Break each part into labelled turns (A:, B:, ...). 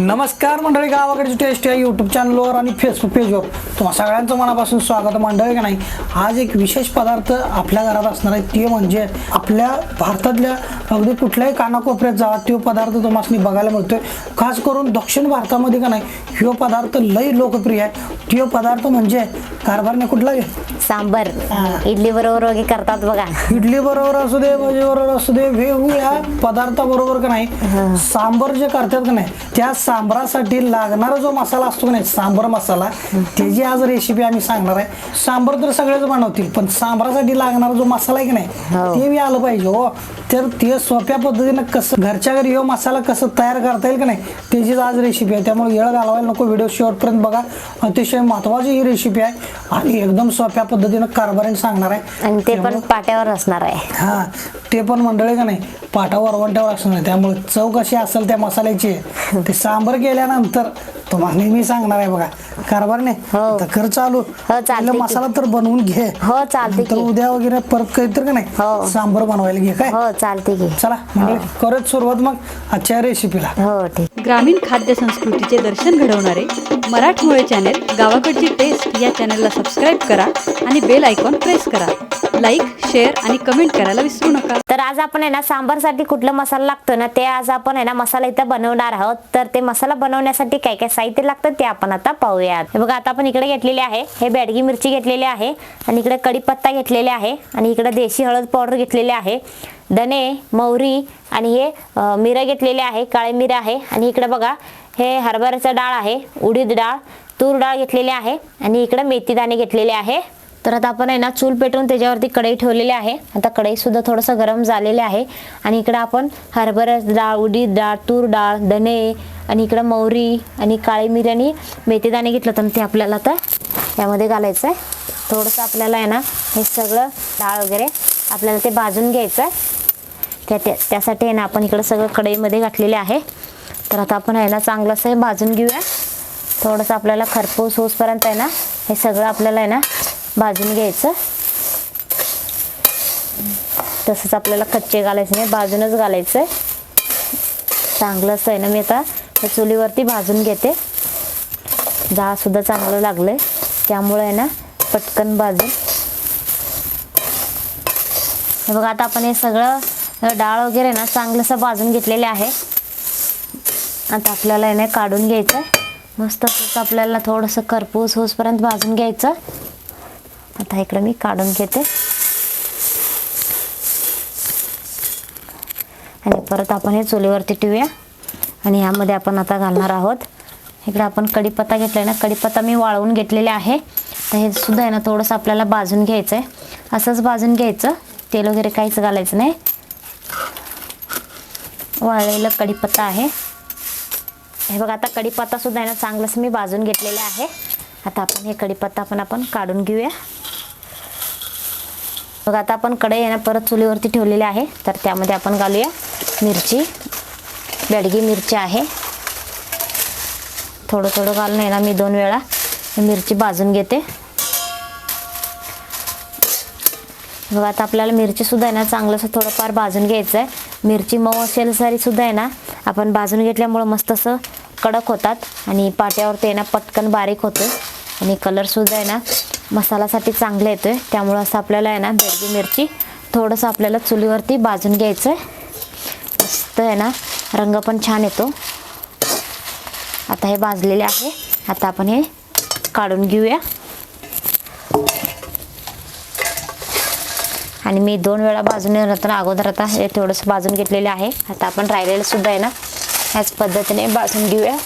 A: नमस्कार मंडळी गावाकडची टेस्ट या यूट्यूब चॅनलवर आणि फेसबुक पेजवर तुम्हा सगळ्यांचं मनापासून स्वागत मंडळी का नाही? आज एक विशेष पदार्थ आपल्या घरात असणार आहे ते म्हणजे आपल्या भारतातल्या अगदी कुठल्याही कानाकोपऱ्यात जा तो पदार्थ तुम्हाला बघायला मिळतोय खास करून दक्षिण भारतामध्ये का नाही ह्यो पदार्थ लई लोकप्रिय आहे तो पदार्थ म्हणजे कारभारने कुठला?
B: सांबर. इडली बरोबर वगैरे करतात बघा
A: इडली बरोबर असू दे भजी बरोबर असू दे वेगवेगळ्या पदार्थाबरोबर का नाही सांबर जे करतात का नाही त्या सांबरासाठी लागणारा जो मसाला असतो का नाही सांबर मसाला त्याची आज रेसिपी आम्ही सांगणार आहे सांबर तर सगळेच बनवतील पण सांबरासाठी लागणारा जो मसाला आहे की नाही
B: हो.
A: ते बी आलं पाहिजे हो. तर ते सोप्या पद्धतीनं कसं घरच्या घरी हो मसाला कसं तयार करता येईल का नाही त्याचीच आज रेसिपी आहे. त्यामुळे वेळ घालवायला नको व्हिडिओ शेवटपर्यंत बघा. अतिशय महत्वाची ही रेसिपी आहे आणि एकदम सोप्या पद्धतीनं कारभारीने सांगणार आहे.
B: आणि ते पण पाट्यावर असणार आहे.
A: हा ते पण मंडळी का नाही पाठावर वरवंट्यावर असणार आहे. त्यामुळे चव कशी असेल त्या मसाल्याची ते सांबर केल्यानंतर तुम्हाला मी सांगणार आहे बघा. कारभार नाही.
B: हो.
A: आता कर चालू.
B: चालतंय
A: पहिलं
B: की.
A: मसाला तर बनवून घे.
B: हो चालते
A: तर
B: की.
A: उद्या वगैरे परत काहीतरी का
B: हो.
A: नाही सांबर बनवायला घे काय?
B: हो चालते की.
A: चला मंडळी करत सुरुवात मग आजच्या रेसिपीला
B: हो ठीक.
C: ग्रामीण खाद्य संस्कृतीचे दर्शन घडवणारे मराठमोळे चॅनेल गावाकडची टेस्ट या चॅनलला सबस्क्राईब करा आणि बेल आयकॉन प्रेस करा. लाईक शेअर आणि कमेंट करायला विसरू नका.
B: तर आज आपण आहे ना सांबारसाठी कुठला मसाला लागतो ना ते आज आपण आहे ना मसाला इथं बनवणार आहोत. तर ते मसाला बनवण्यासाठी काय काय साहित्य लागतं ते आपण आता पाहूयात. हे बघा आता आपण इकडे घेतलेले आहे. हे बॅडगी मिरची घेतलेली आहे आणि इकडे कढीपत्ता घेतलेले आहे आणि इकडे देशी हळद पावडर घेतलेले आहे. धने मोहरी आणि हे मिरं घेतलेले आहे काळे मिरं आहे. आणि इकडे बघा हे हरभऱ्याचं डाळ आहे उडीद डाळ तूर डाळ घेतलेली आहे आणि इकडे मेथी दाणे घेतलेले आहे. तर आता आपण आहे ना चूल पेटवून त्याच्यावरती कढई ठेवलेली आहे. आता कढई सुद्धा थोडंसं गरम झालेले आहे. आणि इकडं आपण हरभरा डाळ उडीद डाळ तूर डाळ धने आणि इकडं मोहरी आणि काळी मिरी आणि मेथीदाणे घेतलं तर ते आपल्याला आता यामध्ये घालायचं आहे. थोडंसं आपल्याला आहे ना हे सगळं डाळ वगैरे आपल्याला ते भाजून घ्यायचं आहे. त्या त्या- त्यासाठी आहे ना आपण इकडं सगळं कढईमध्ये घातलेले आहे. तर आता आपण आहे ना चांगलंसं हे भाजून घेऊया. थोडंसं आपल्याला खरपूस होसपर्यंत आहे ना हे सगळं आपल्याला आहे ना भाजून घ्यायचं. तसंच आपल्याला कच्चे घालायचे नाही भाजूनच घालायचं आहे चांगलंच आहे ना मी आता हे चुलीवरती भाजून घेते. जाळसुद्धा चांगलं लागलं आहे त्यामुळे आहे ना पटकन भाजून. हे बघा आता आपण हे सगळं डाळ वगैरे ना चांगलंसं भाजून घेतलेले आहे. आता आपल्याला याने काढून घ्यायचं आहे मस्त असं आपल्याला थोडंसं करपूस होसपर्यंत भाजून घ्यायचं. आता इकडं मी काढून घेते. आणि परत आपण हे चुलीवरती ठेवूया. आणि ह्यामध्ये आपण आता घालणार आहोत. इकडे आपण कढीपत्ता घेतला ना कढीपत्ता मी वाळवून घेतलेले आहे. तर हे सुद्धा आहे ना थोडंसं आपल्याला भाजून घ्यायचं आहे असंच भाजून घ्यायचं. तेल वगैरे काहीच घालायचं नाही. वाळलेलं कढीपत्ता आहे. हे बघा आता कढीपत्ता सुद्धा आहे ना चांगलंच मी भाजून घेतलेलं आहे. आता आपण हे कढीपत्ता पण आपण काढून घेऊया. बघा आता आपण कढई आहे ना परत चुलीवरती ठेवलेली आहे. तर त्यामध्ये आपण घालूया मिरची. बेडगी मिरची आहे. थोडं थोडं घालून आहे ना मी दोन वेळा मिरची भाजून घेते. बघा आता आपल्याला मिरचीसुद्धा आहे ना चांगलंसं थोडंफार भाजून घ्यायचं आहे मिरची मऊ असेल तरी सुद्धा आहे ना आपण भाजून घेतल्यामुळं मस्त असं कडक होतात आणि पाट्यावर ते ना पटकन बारीक होतो आणि कलरसुद्धा आहे ना मसाल्यासाठी चांगला येतो आहे त्यामुळं असं आपल्याला आहे ना बेडगी मिरची थोडंसं आपल्याला चुलीवरती भाजून घ्यायचं आहे मस्त आहे ना रंग पण छान येतो. आता हे भाजलेले आहे. आता आपण हे काढून घेऊया. आणि मी दोन वेळा भाजून नंतर अगोदर आता हे थोडंसं भाजून घेतलेले आहे. आता आपण राहिलेलं सुद्धा आहे ना ह्याच पद्धतीने भाजून घेऊया.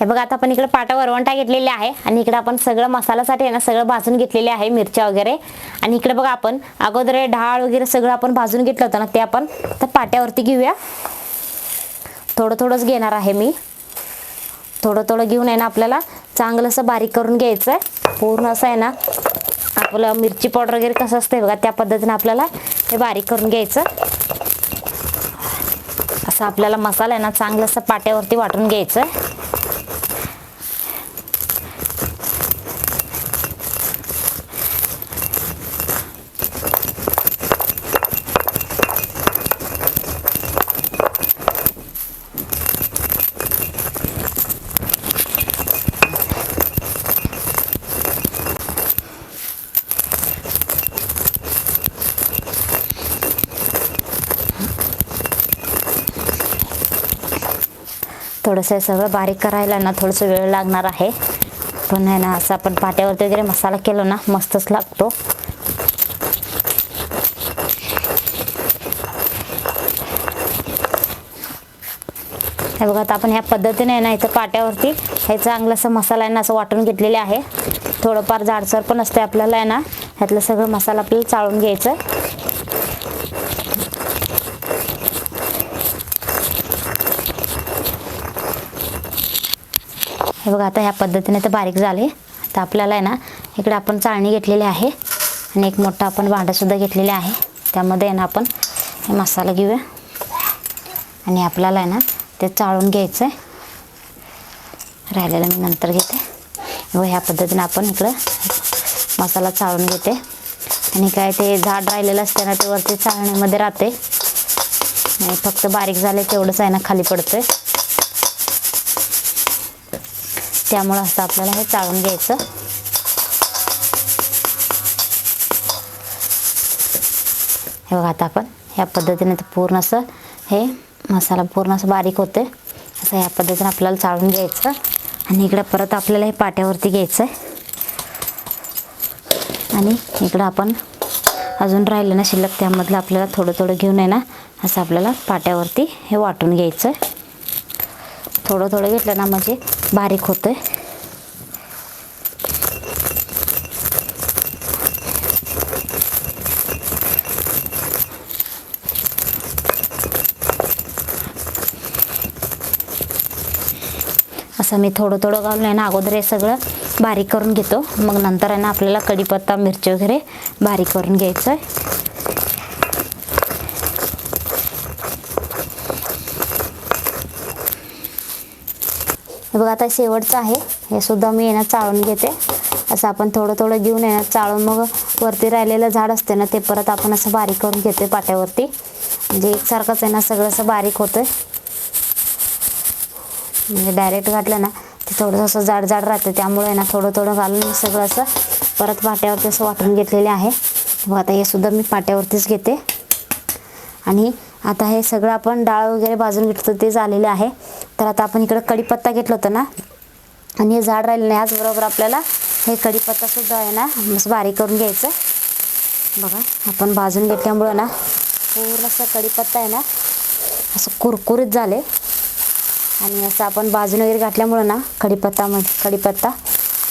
B: हे बघा आता आपण इकडे पाटा वरवंटा घेतलेले आहे आणि इकडे आपण सगळं मसाल्यासाठी आहे ना सगळं भाजून घेतलेले आहे मिरच्या वगैरे. आणि इकडे बघा आपण अगोदर डाळ वगैरे सगळं आपण भाजून घेतलं होतं ना ते आपण त्या पाट्यावरती घेऊया. थोडं थोडंच घेणार आहे मी. थोडं थोडं घेऊन आहे ना आपल्याला चांगलं असं बारीक करून घ्यायचं आहे पूर्ण असं आहे ना आपलं मिरची पावडर वगैरे कसं असतं बघा त्या पद्धतीने आपल्याला हे बारीक करून घ्यायचं. असं आपल्याला मसाला आहे ना चांगलं असं पाट्यावरती वाटून घ्यायचं थोडंसं सगळं बारीक करायला ना थोडंसं वेळ लागणार आहे. पण आहे ना असं आपण पाट्यावरती वगैरे मसाला केलो ना मस्तच लागतो. हे बघा आता आपण ह्या पद्धतीने आहे ना इथं पाट्यावरती हे चांगलं असं मसाला आहे ना असं वाटून घेतलेले आहे. थोडंफार जाडसर पण असते आपल्याला आहे ना ह्यातलं सगळं मसाला आपल्याला चाळून घ्यायचं. हे बघा आता ह्या पद्धतीने तर बारीक झाले. तर आपल्याला आहे ना इकडे आपण चाळणी घेतलेली आहे. आणि एक मोठा आपण भांडंसुद्धा घेतलेले आहे. त्यामध्ये आहे ना आपण हे मसाला घेऊया. आणि आपल्याला आहे ना ते चाळून घ्यायचं आहे राहिलेलं मी नंतर घेते. व ह्या पद्धतीने आपण इकडं मसाला चाळून घेते. आणि काय ते झाड राहिलेलं असते ना ते वरती चाळणीमध्ये राहते. आणि फक्त बारीक झाले तेवढंच आहे ना खाली पडतंय. त्यामुळं असं आपल्याला हे चाळून घ्यायचं. हे बघा आता आपण ह्या पद्धतीने तर पूर्ण असं हे मसाला पूर्ण असं बारीक होते असं ह्या पद्धतीने आपल्याला चाळून घ्यायचं. आणि इकडं परत आपल्याला हे पाट्यावरती घ्यायचं आहे आणि इकडं आपण अजून राहिलं ना शिल्लक त्यामधलं आपल्याला थोडं थोडं घेऊन आहे ना असं आपल्याला पाट्यावरती हे वाटून घ्यायचं थोडं थोडं घेतलं ना म्हणजे बारीक होतं. असं मी थोडं थोडं घालून आहे ना अगोदर हे सगळं बारीक करून घेतो. मग नंतर आहे ना आपल्याला कढीपत्ता मिरची वगैरे बारीक करून घ्यायचं आहे हे बघा आता शेवटचं आहे. हे सुद्धा मी येणं चाळून घेते. असं आपण थोडं थोडं घेऊन येणं चाळून मग वरती राहिलेलं झाड असते ना ते परत आपण असं बारीक करून घेते पाट्यावरती. म्हणजे एकसारखंच आहे ना सगळं असं बारीक होतं म्हणजे डायरेक्ट घातलं ना ते थोडंसं असं जाड जाड राहतं. त्यामुळे आहे ना थोडं थोडं घालून सगळं असं परत पाट्यावरती असं वाटून घेतलेले आहे. मग आता हे सुद्धा मी पाट्यावरतीच घेते. आणि आता हे सगळं आपण डाळ वगैरे भाजून घेतलं ते झालेलं आहे. तर आता आपण इकडं कढीपत्ता घेतलं होतं ना. आणि हे झाड राहिलं नाही याचबरोबर आपल्याला. हे कढीपत्तासुद्धा आहे ना मस्त बारीक करून घ्यायचं. बघा आपण भाजून घेतल्यामुळं ना पूर्ण असं कढीपत्ता आहे ना असं कुरकुरीत झाले. आणि असं आपण भाजून वगैरे घातल्यामुळं ना कढीपत्ता मग कढीपत्ता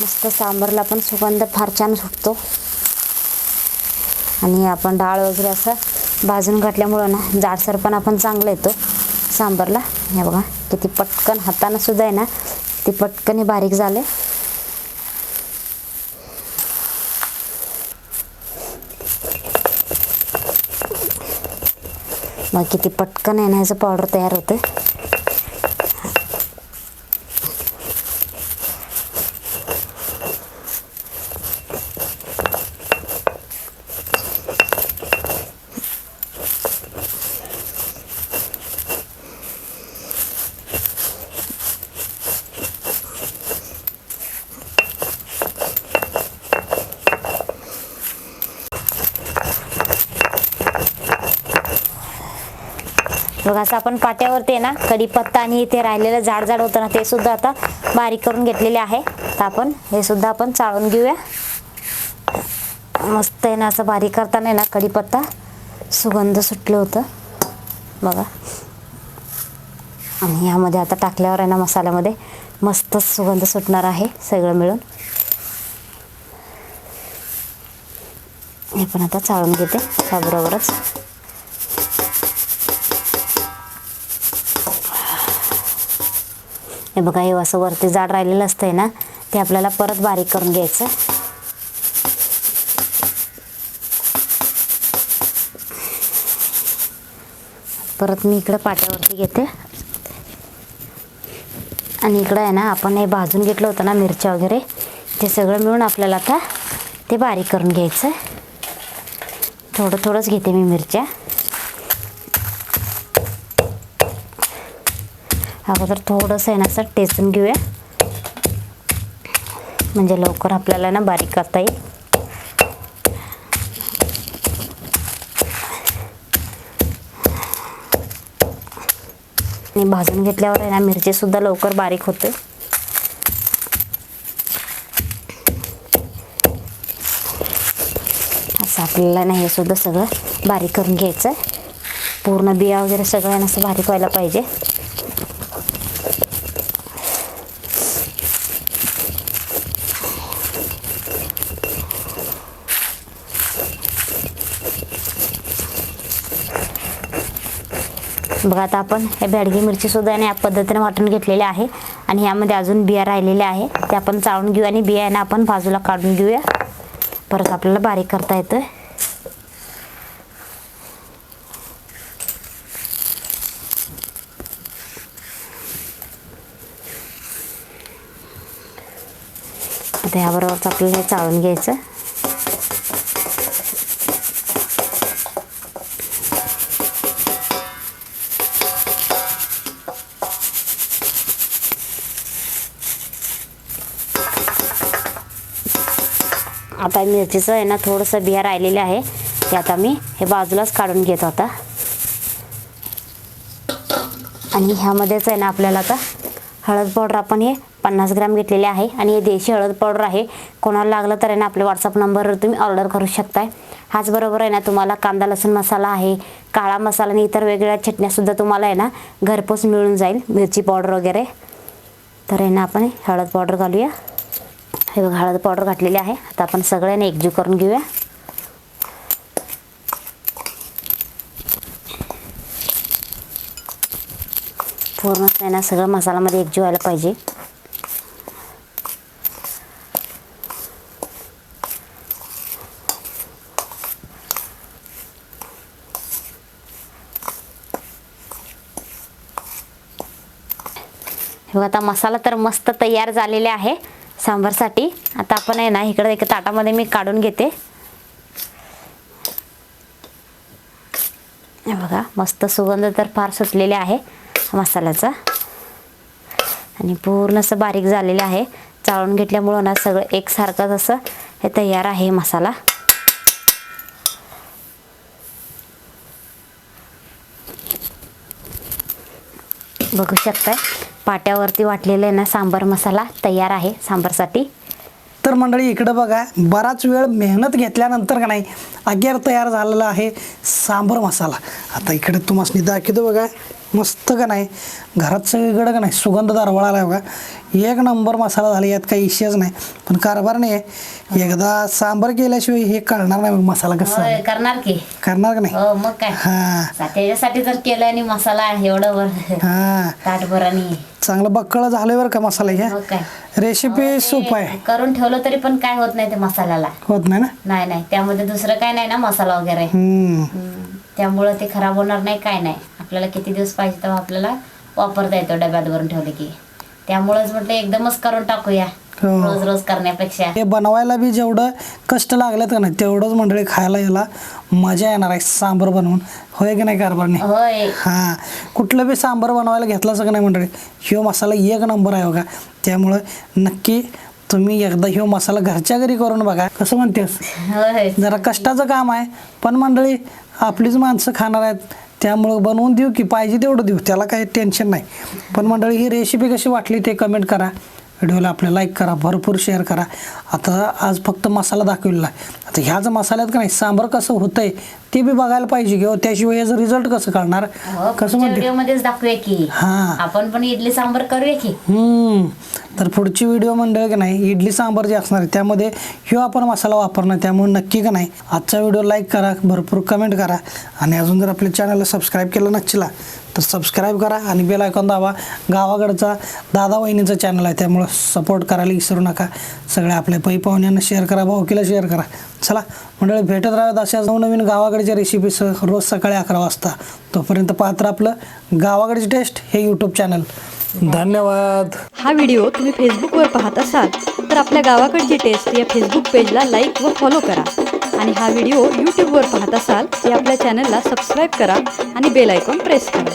B: मस्त सांबरला पण सुगंध फार छान सुटतो. आणि आपण डाळ वगैरे असं भाजून घातल्यामुळं ना जाडसर पण आपण चांगलं येतो. सांबरला. हे बघा किती पटकन हातानं सुद्धा आहे ना ती पटकन हे बारीक झाले मग किती पटकन आहे ना ह्याचं पावडर तयार होते बघा असं आपण पाट्यावरती आहे ना कढीपत्ता आणि इथे राहिलेलं जाड जाड होतं ना ते सुद्धा आता बारीक करून घेतलेले आहे. तर आपण हे सुद्धा आपण चाळून घेऊया. मस्त आहे ना असं बारीक करताना आहे ना कढीपत्ता सुगंध सुटलं होतं. बघा. आणि यामध्ये आता टाकल्यावर आहे ना मसाल्यामध्ये मस्तच सुगंध सुटणार आहे सगळं मिळून. हे पण आता चाळून घेते त्याबरोबरच. हे बघा हे असं वरती जाड राहिलेलं असतंय ना ते आपल्याला परत बारीक करून घ्यायचं. परत मी इकडं पाट्यावरती घेते. आणि इकडं आहे ना आपण हे भाजून घेतलं होतं ना मिरच्या वगैरे ते सगळं मिळून आपल्याला आता ते बारीक करून घ्यायचं. थोडं थोडंच घेते मी मिरच्या. अगोदर थोडंसं आहे ना असं टेचून घेऊया. म्हणजे लवकर आपल्याला ना बारीक करता येईल. आणि भाजून घेतल्यावर आहे ना मिरचीसुद्धा लवकर बारीक होते. असं आपल्याला ना हे सुद्धा सगळं बारीक करून घ्यायचं आहे पूर्ण बिया वगैरे सगळं आहे ना असं बारीक व्हायला पाहिजे. बघा आता आपण हे भ्याडगी मिरचीसुद्धा आणि या पद्धतीने वाटून घेतलेली आहे. आणि ह्यामध्ये अजून बिया राहिलेल्या आहे. ते आपण चाळून घेऊ आणि बिया आपण बाजूला काढून घेऊया. परत आपल्याला बारीक करता येतं आता ह्याबरोबरच आपल्याला हे चाळून घ्यायचं. आता मिरचीचं आहे ना थोडंसं बिया राहिलेलं आहे. ते आता मी हे बाजूलाच काढून घेतो आता. आणि ह्यामध्येच आहे ना आपल्याला आता हळद पावडर आपण हे पन्नास ग्रॅम घेतलेले आहे. आणि हे देशी हळद पावडर आहे. कोणाला लागलं तर आहे ना आपल्या व्हॉट्सअप नंबरवर तुम्ही ऑर्डर करू शकताय. बरोबर आहे ना तुम्हाला कांदा लसूण मसाला आहे. काळा मसाला आणि इतर वेगवेगळ्या चटण्यासुद्धा तुम्हाला आहे ना घरपोच मिळून जाईल मिरची पावडर वगैरे. तर आहे ना आपण हळद पावडर घालूया. हे बघा हळद पावडर घातलेली आहे. आता आपण सगळ्यांनी एकजीव करून घेऊया. पूर्ण नाही ना सगळं मसाल्यामध्ये एकजीव व्हायला पाहिजे. हे बघा आता मसाला तर मस्त तयार झालेले आहे. सांबारसाठी. आता आपण आहे ना इकडे एका ताटामध्ये मी काढून घेते. बघा मस्त सुगंध तर फार सुटलेले आहे मसाल्याचा. आणि पूर्ण असं बारीक झालेलं आहे. चाळून घेतल्यामुळं ना सगळं एकसारखंच असं हे तयार आहे मसाला. बघू शकताय. पाट्यावरती वाटलेलं आहे ना सांबार मसाला तयार आहे सांबारसाठी.
A: तर मंडळी इकडं बघा बराच वेळ मेहनत घेतल्यानंतर का नाही अगेर तयार झालेला आहे सांबर मसाला. आता इकडे तुम्हाला दाखवतो बघा मस्त का नाही घरात सगळीकडं का नाही सुगंध दरवळाला आहे बघा. एक नंबर मसाला झाला यात काही इश्यूच नाही. पण कारभार नाही आहे. एकदा सांबर केल्याशिवाय हे कळणार नाही मग मसाला कसा.
B: करणार की.
A: करणार का नाही?
B: हो मग काय.
A: हां.
B: त्याच्यासाठी तर केलं आणि मसाला एवढं
A: हां.
B: ताटभर आणि
A: चांगलं बक्कळ झालं बरं का मसाला ह्या
B: मग काय?
A: रेसिपी सोप आहे.
B: करून ठेवलं तरी पण काय होत नाही ते मसाल्याला.
A: होत नाही ना?
B: नाही नाही. त्यामध्ये दुसरं काय नाही ना मसाला वगैरे?
A: हम्म.
B: हम्म. त्यामुळं ते खराब होणार नाही काय नाही. आपल्याला किती दिवस पाहिजे तेव्हा आपल्याला वापरता येतो डब्यात भरून ठेवले की. त्यामुळेच म्हटलं एकदमच करून टाकूया.
A: हो.
B: रोज रोज करण्यापेक्षा.
A: हे बनवायला बी जेवढं कष्ट लागलेत का नाही तेवढंच मंडळी खायला याला मजा येणार आहे सांबर बनवून. होय की नाही कारभारने?
B: होय.
A: हां. कुठलं बी सांबर बनवायला घेतलं सगळं नाही मंडळी? ह्यो मसाला एक नंबर आहे बघा. त्यामुळं नक्की तुम्ही एकदा ह्यो मसाला घरच्या घरी करून बघा. कसं म्हणतेस?
B: होय.
A: जरा कष्टाचं काम आहे. पण मंडळी आपलीच माणसं खाणार आहेत. त्यामुळं बनवून देऊ की पाहिजे तेवढं देऊ. त्याला काही टेन्शन नाही. पण मंडळी ही रेसिपी कशी वाटली ते कमेंट करा. व्हिडिओला आपल्या लाईक करा भरपूर शेअर करा. आता आज फक्त मसाला दाखवलेला आहे. आता ह्याच मसाल्यात का नाही सांबर कसं होतंय ते बी बघायला पाहिजे किंवा त्याशिवाय याचं रिझल्ट कसं कळणार
B: हो,
A: कसं म्हणते?
B: मध्येच दाखवूया की.
A: हां.
B: आपण पण इडली सांबर करूया की.
A: हम्म. तर पुढची व्हिडिओ मंडळ की नाही इडली सांबार जे असणार आहे त्यामध्ये ह्यो आपण मसाला वापरणार त्यामुळे नक्की का नाही आजचा व्हिडिओ लाईक करा भरपूर कमेंट करा. आणि अजून जर आपल्या चॅनलला सबस्क्राईब केलं नसला तर सबस्क्राईब करा आणि बेल आयकॉन दाबा. गावाकडचा दादा वहिनीचं चॅनल आहे त्यामुळं सपोर्ट करायला विसरू नका. सगळ्या आपल्या पै पाहुण्यांना शेअर करा भाऊकीला शेअर करा. चला मंडळी भेटत राहत अशा नवनवीन गावाकडच्या रेसिपीस रोज सकाळी अकरा वाजता. तोपर्यंत पात्र आपलं गावाकडची टेस्ट हे यूट्यूब चॅनल धन्यवाद.
C: हा व्हिडिओ तुम्ही फेसबुकवर पाहत असाल तर आपल्या गावाकडची टेस्ट या फेसबुक पेजला लाईक व फॉलो करा. आणि हा व्हिडिओ यूट्यूबवर पाहत असाल तर आपल्या चॅनलला सबस्क्राईब करा आणि बेल आयकॉन प्रेस करा.